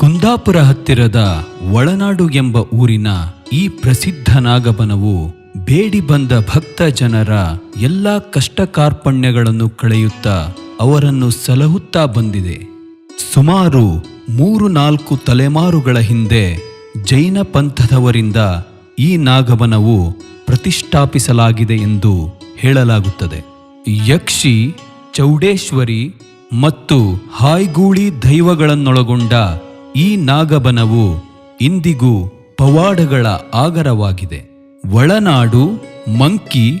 ಕುಂದಾಪುರ ಹತ್ತಿರದ ಒಳನಾಡು ಎಂಬ ಊರಿನ ಈ ಪ್ರಸಿದ್ಧ ನಾಗಬನವು ಬೇಡಿ ಬಂದ ಭಕ್ತ ಜನರ ಎಲ್ಲ ಕಷ್ಟ ಕಾರ್ಪಣ್ಯಗಳನ್ನು ಕಳೆಯುತ್ತಾ ಅವರನ್ನು ಸಲಹುತ್ತಾ ಬಂದಿದೆ. ಸುಮಾರು ಮೂರು ನಾಲ್ಕು ತಲೆಮಾರುಗಳ ಹಿಂದೆ ಜೈನ ಪಂಥದವರಿಂದ ಈ ನಾಗಬನವು ಪ್ರತಿಷ್ಠಾಪಿಸಲಾಗಿದೆ ಎಂದು ಹೇಳಲಾಗುತ್ತದೆ. ಯಕ್ಷಿ, ಚೌಡೇಶ್ವರಿ ಮತ್ತು ಹಾಯ್ಗೂಳಿ ದೈವಗಳನ್ನೊಳಗೊಂಡ ಈ ನಾಗಬನವು ಇಂದಿಗೂ ಪವಾಡಗಳ ಆಗರವಾಗಿದೆ. ಒಳನಾಡು, ಮಂಕಿ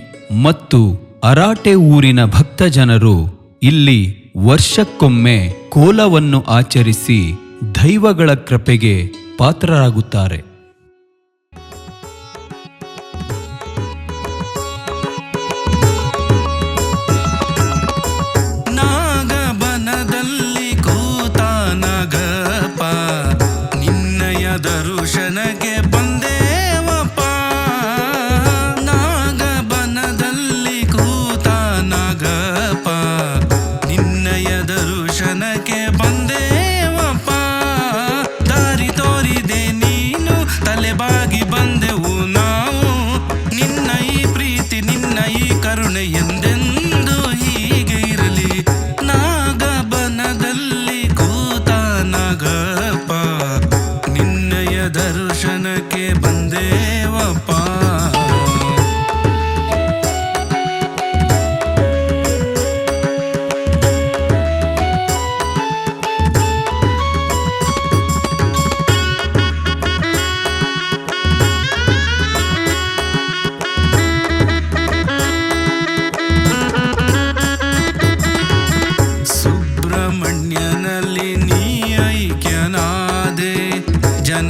ಮತ್ತು ಅರಾಟೆ ಊರಿನ ಭಕ್ತ ಜನರು ಇಲ್ಲಿ ವರ್ಷಕ್ಕೊಮ್ಮೆ ಕೋಲವನ್ನು ಆಚರಿಸಿ ದೈವಗಳ ಕೃಪೆಗೆ ಪಾತ್ರರಾಗುತ್ತಾರೆ.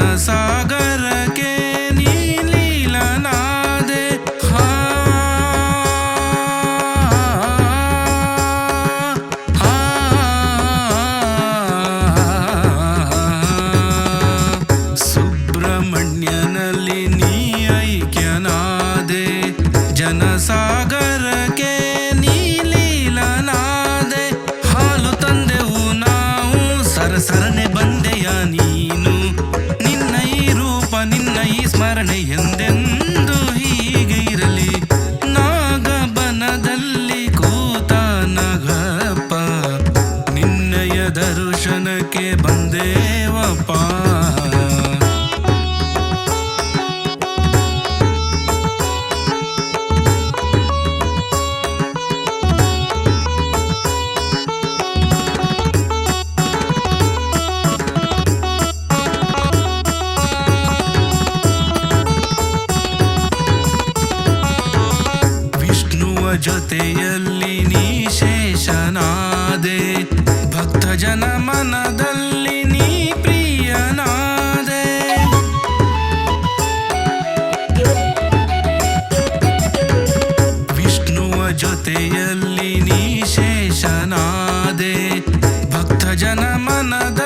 ಜನಸಾಗರಕ್ಕೆ ನೀ ಲೀಲನಾದೆ. ಹಾ ಹಾ ಸುಬ್ರಹ್ಮಣ್ಯನಲ್ಲಿ ನೀ ಐಕ್ಯನಾದೆ. ಜನಸಾಗರಕ್ಕೆ ನೀ ಲೀಲನಾದೆ. ಹಾಲು ತಂದೆವು ನಾವು ಸರಸರನೆ ಬಂದೆಯ ನೀನು. സ്മരണയെന്തെന്ന് ಜನ ಮನದಲ್ಲಿ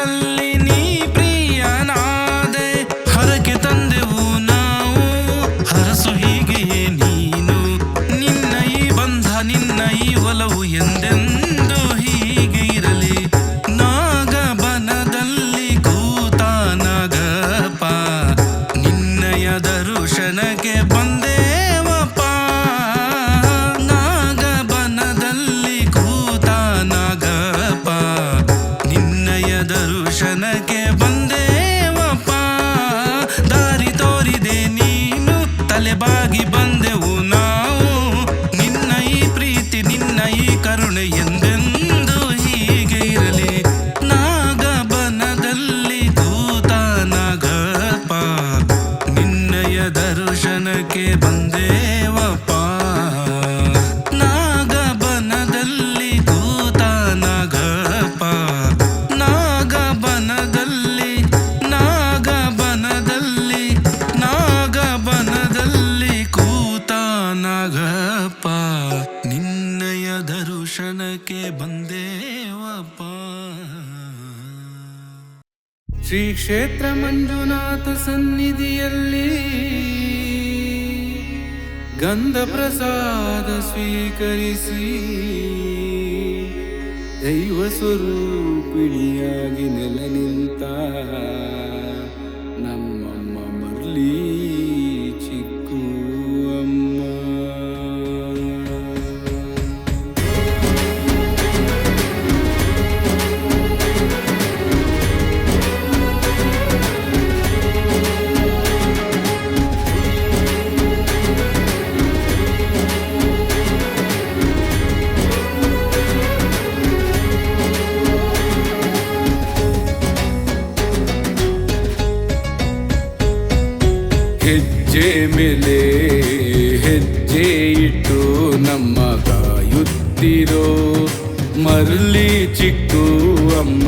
ದರ್ಶನಕ್ಕೆ ಬಂದೇವಪ್ಪ ದಾರಿ ತೋರಿದೆ ನೀನು ತಲೆಬಾಗಿ ಶ್ರೀ ಕ್ಷೇತ್ರ ಮಂಜುನಾಥ ಸನ್ನಿಧಿಯಲ್ಲಿ ಗಂಧ ಪ್ರಸಾದ ಸ್ವೀಕರಿಸಿ ದೈವ ಸ್ವರೂಪಿಣಿಯಾಗಿ ಹೆಜ್ಜೆ ಮೇಲೆ ಹೆಜ್ಜೆ ಇಟ್ಟು ನಮ್ಮ ಕಾಯುತ್ತಿರೋ ಮರಳಿ ಚಿಕ್ಕು ಅಮ್ಮ.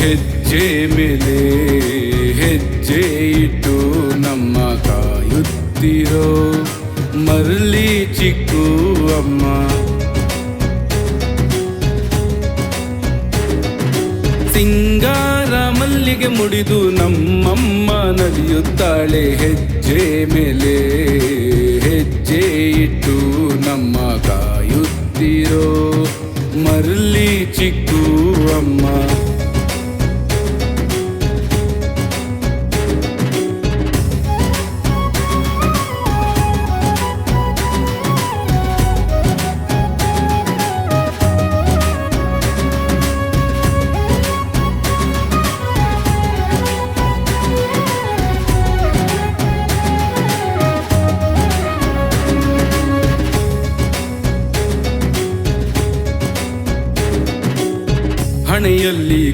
ಹೆಜ್ಜೆ ಮೇಲೆ ಹೆಜ್ಜೆ ಇಟ್ಟು ನಮ್ಮ ಕಾಯುತ್ತಿರೋ ಮರಳಿ ಚಿಕ್ಕು ಅಮ್ಮ. ಮಲ್ಲಿಗೆ ಮುಡಿದು ನಮ್ಮಮ್ಮ ನಲಿಯುತ್ತಾಳೆ ಹೆಜ್ಜೆ ಮೇಲೆ ಹೆಜ್ಜೆ ಇಟ್ಟು ನಮ್ಮ ಕಾಯುತ್ತಿರೋ? ಮರಳಿ ಚಿಕ್ಕು ಅಮ್ಮ.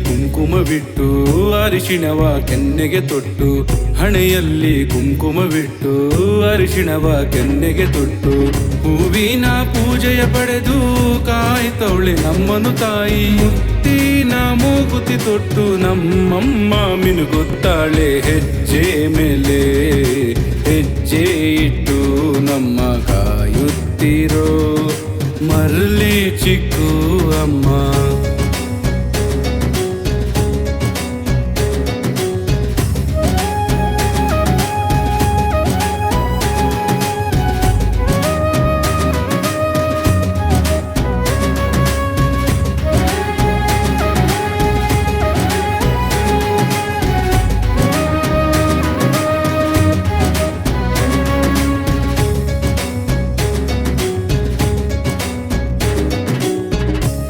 ಕುಂಕುಮವಿಟ್ಟು ಅರಿಶಿಣವ ಕೆನ್ನೆಗೆ ತೊಟ್ಟು, ಹಣೆಯಲ್ಲಿ ಕುಂಕುಮ ಬಿಟ್ಟು ಅರಿಶಿಣವ ಕೆನ್ನೆಗೆ ತೊಟ್ಟು. ಹೂವಿನ ಪೂಜೆಯ ಪಡೆದು ಕಾಯ್ತವಳೆ ನಮ್ಮನು ತಾಯಿ. ಮುತ್ತಿನ ಮೂಗುತಿ ತೊಟ್ಟು ನಮ್ಮಮ್ಮ ಮಿನುಗುತ್ತಾಳೆ. ಹೆಜ್ಜೆ ಮೇಲೆ ಹೆಜ್ಜೆ ಇಟ್ಟು ನಮ್ಮ ಕಾಯುತ್ತಿರೋ ಮರಳಿ ಚಿಕ್ಕು ಅಮ್ಮ.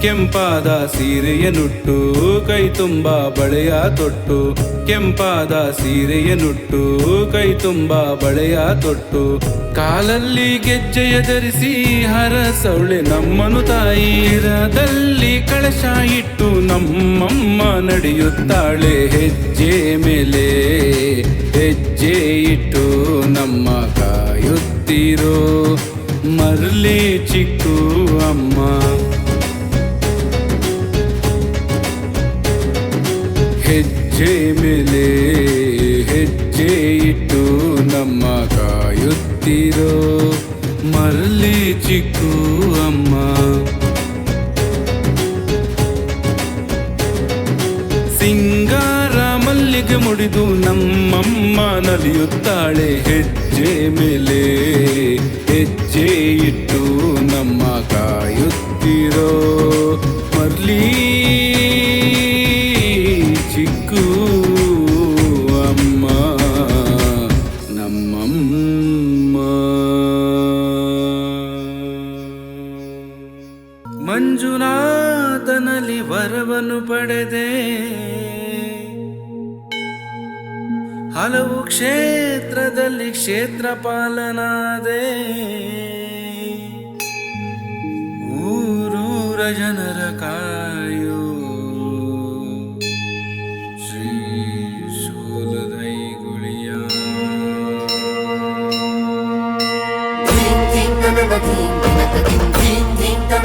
ಕೆಂಪಾದ ಸೀರೆಯನುಟ್ಟು ಕೈ ತುಂಬ ಬಳೆಯ ತೊಟ್ಟು. ಕೆಂಪಾದ ಸೀರೆಯನುಟ್ಟು ಕೈ ತುಂಬ ಬಳೆಯ ತೊಟ್ಟು. ಕಾಲಲ್ಲಿ ಗೆಜ್ಜೆಯ ಧರಿಸಿ ಹರಸವಳೆ ನಮ್ಮನು ತಾಯಿ. ಇರದಲ್ಲಿ ಕಳಶ ಇಟ್ಟು ನಮ್ಮಮ್ಮ ನಡೆಯುತ್ತಾಳೆ. ಹೆಜ್ಜೆ ಮೇಲೆ ಹೆಜ್ಜೆ ಇಟ್ಟು ನಮ್ಮ ಕಾಯುತ್ತೀರೋ? ಮರಲಿ ಚಿಕ್ಕು ಅಮ್ಮ. ಹೆಜ್ಜೆ ಮೇಲೆ ಹೆಜ್ಜೆ ಇಟ್ಟು ನಮ್ಮ ಕಾಯುತ್ತಿರೋ ಮರಳಿ ಚಿಕ್ಕು ಅಮ್ಮ. ಸಿಂಗಾರ ಮಲ್ಲಿಗೆ ಮುಡಿದು ನಮ್ಮಮ್ಮ ನಲಿಯುತ್ತಾಳೆ. ಹೆಜ್ಜೆ ಮೇಲೆ ಹೆಜ್ಜೆ ಇಟ್ಟು ನಮ್ಮ ಕಾಯುತ್ತಿರೋ ಮರ್ಲಿ ಮಂಜುನಾಥನಲ್ಲಿ ವರವನ್ನು ಪಡೆದೆ. ಹಲವು ಕ್ಷೇತ್ರದಲ್ಲಿ ಕ್ಷೇತ್ರ ಪಾಲನಾದೆ ಊರೂರ ಜನರ ಕಾಯೋ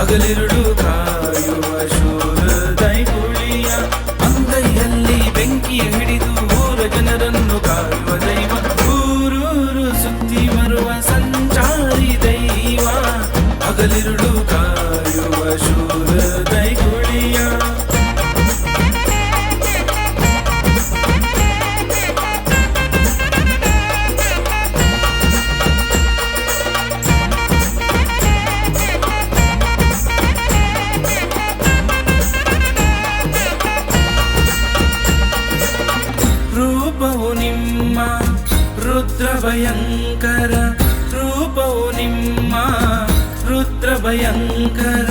ಹಗಲಿರುಳು ಕಾಯುವ ಭಯಂಕರ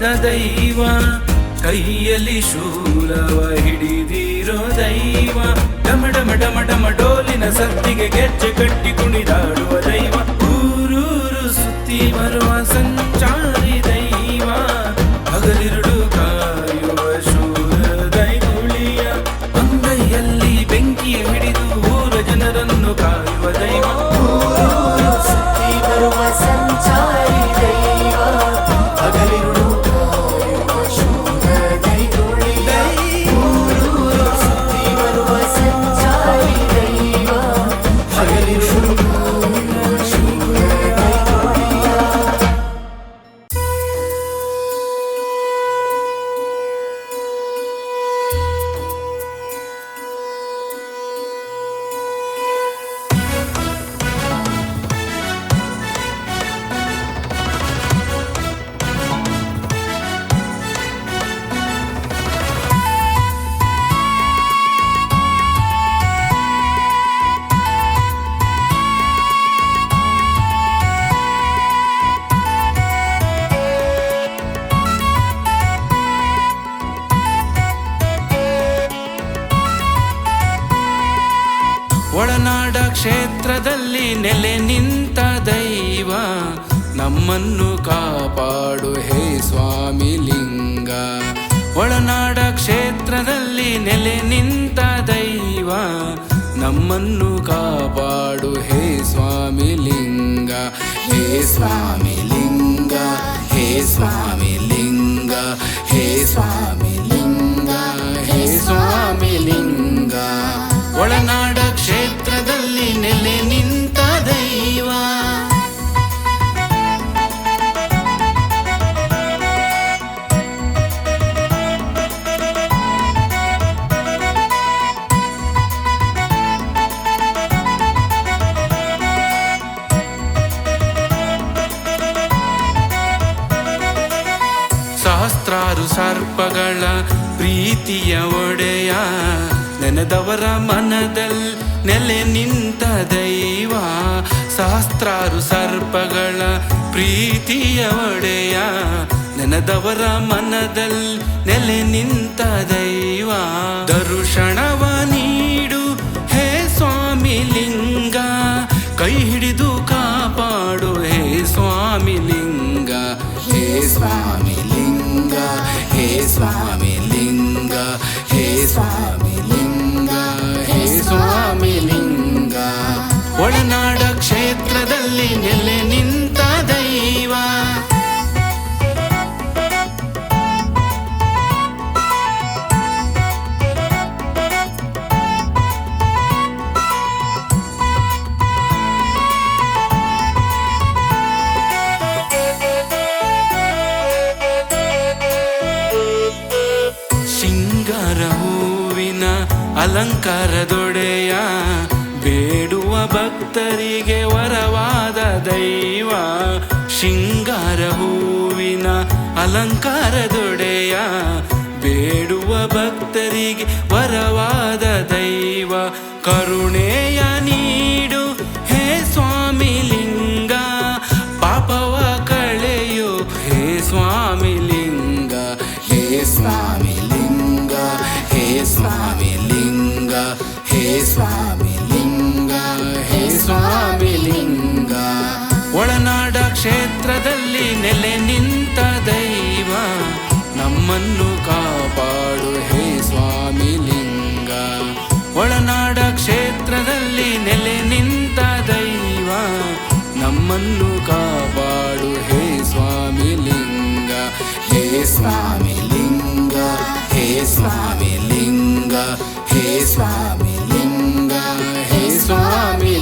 ತಾಳಿದ ದೈವ, ಕೈಯಲ್ಲಿ ಶೂಲವ ಹಿಡಿದಿರೋ ದೈವ. ಡಮ ಡಮ ಡಮ ಡಮ ಡೋಲಿನ ಸತ್ತಿಗೆ ಗೆಜ್ಜೆ ಕಟ್ಟಿ ಕುಣಿದಾಡುವ ದೈವ. ನಮ್ಮನ್ನು ಕಾಪಾಡು, ಹೇ ಸ್ವಾಮಿ ಲಿಂಗ. ಒಳನಾಡ ಕ್ಷೇತ್ರದಲ್ಲಿ ನೆಲೆ ನಿಂತ ದೈವ. ನಮ್ಮನ್ನು ಕಾಪಾಡು, ಹೇ ಸ್ವಾಮಿ ಲಿಂಗ. ಹೇ ಸ್ವಾಮಿ ಲಿಂಗ, ಹೇ ಸ್ವಾಮಿ ಲಿಂಗ, ಹೇ ಸ್ವಾಮಿ ಲಿಂಗ, ಹೇ ಸ್ವಾಮಿ ಲಿಂಗ. ಒಳನಾಡ ಕ್ಷೇತ್ರದಲ್ಲಿ ನೆಲೆ ನಿಂತ ನೆನೆದವರ ಮನದಲ್ಲಿ ನೆಲೆ ನಿಂತ ದೈವ, ಸಹಸ್ರಾರು ಸರ್ಪಗಳ ಪ್ರೀತಿಯ ಒಡೆಯ. ನೆನೆದವರ ಮನದಲ್ಲಿ ನೆಲೆ ನಿಂತ ದೈವ ದರುಷಣವ ನೀಡು ಹೇ ಸ್ವಾಮಿ ಲಿಂಗ. ಕೈ ಹಿಡಿದು ಕಾಪಾಡು ಹೇ ಸ್ವಾಮಿ ಲಿಂಗ. ಹೇ ಸ್ವಾಮಿ ಲಿಂಗ, ಹೇ ಸ್ವಾಮಿ ಲಿಂಗ, ಹೇ ಸ್ವಾಮಿ ನೆಲೆ ನಿಂತ ದೈವ. ಸಿಂಗಾರ ಹೂವಿನ ಅಲಂಕಾರದೊಡೆಯ ಬೇಡುವ ಭಕ್ತರಿಗೆ ಅಲಂಕಾರದೊಡೆಯ ಬೇಡುವ ಭಕ್ತರಿಗೆ ವರವಾದ ದೈವ ಕರುಣೆಯ ನೀಡು. ಹೇ ಸ್ವಾಮಿ ಲಿಂಗ, ಪಾಪವ ಕಳೆಯು. ಹೇ ಸ್ವಾಮಿ ಲಿಂಗ, ಹೇ ಸ್ವಾಮಿ ಲಿಂಗ, ಹೇ ಸ್ವಾಮಿ ಲಿಂಗ, ಹೇ ಸ್ವಾಮಿ ಲಿಂಗ, ಹೇ ಸ್ವಾಮಿ ಲಿಂಗ. ಒಳನಾಡ ಕ್ಷೇತ್ರದಲ್ಲಿ ನೆಲೆ ನಿಂತ ದೈವ ನಮ್ಮನ್ನು ಕಾಪಾಡು, ಹೇ ಸ್ವಾಮಿ ಲಿಂಗ. ಒಳನಾಡ ಕ್ಷೇತ್ರದಲ್ಲಿ ನೆಲೆ ನಿಂತ ದೈವ. ನಮ್ಮನ್ನು ಕಾಪಾಡು, ಹೇ ಸ್ವಾಮಿ ಲಿಂಗ. ಹೇ ಸ್ವಾಮಿ ಲಿಂಗ, ಹೇ ಸ್ವಾಮಿ ಲಿಂಗ, ಹೇ ಸ್ವಾಮಿ ಲಿಂಗ, ಹೇ ಸ್ವಾಮಿ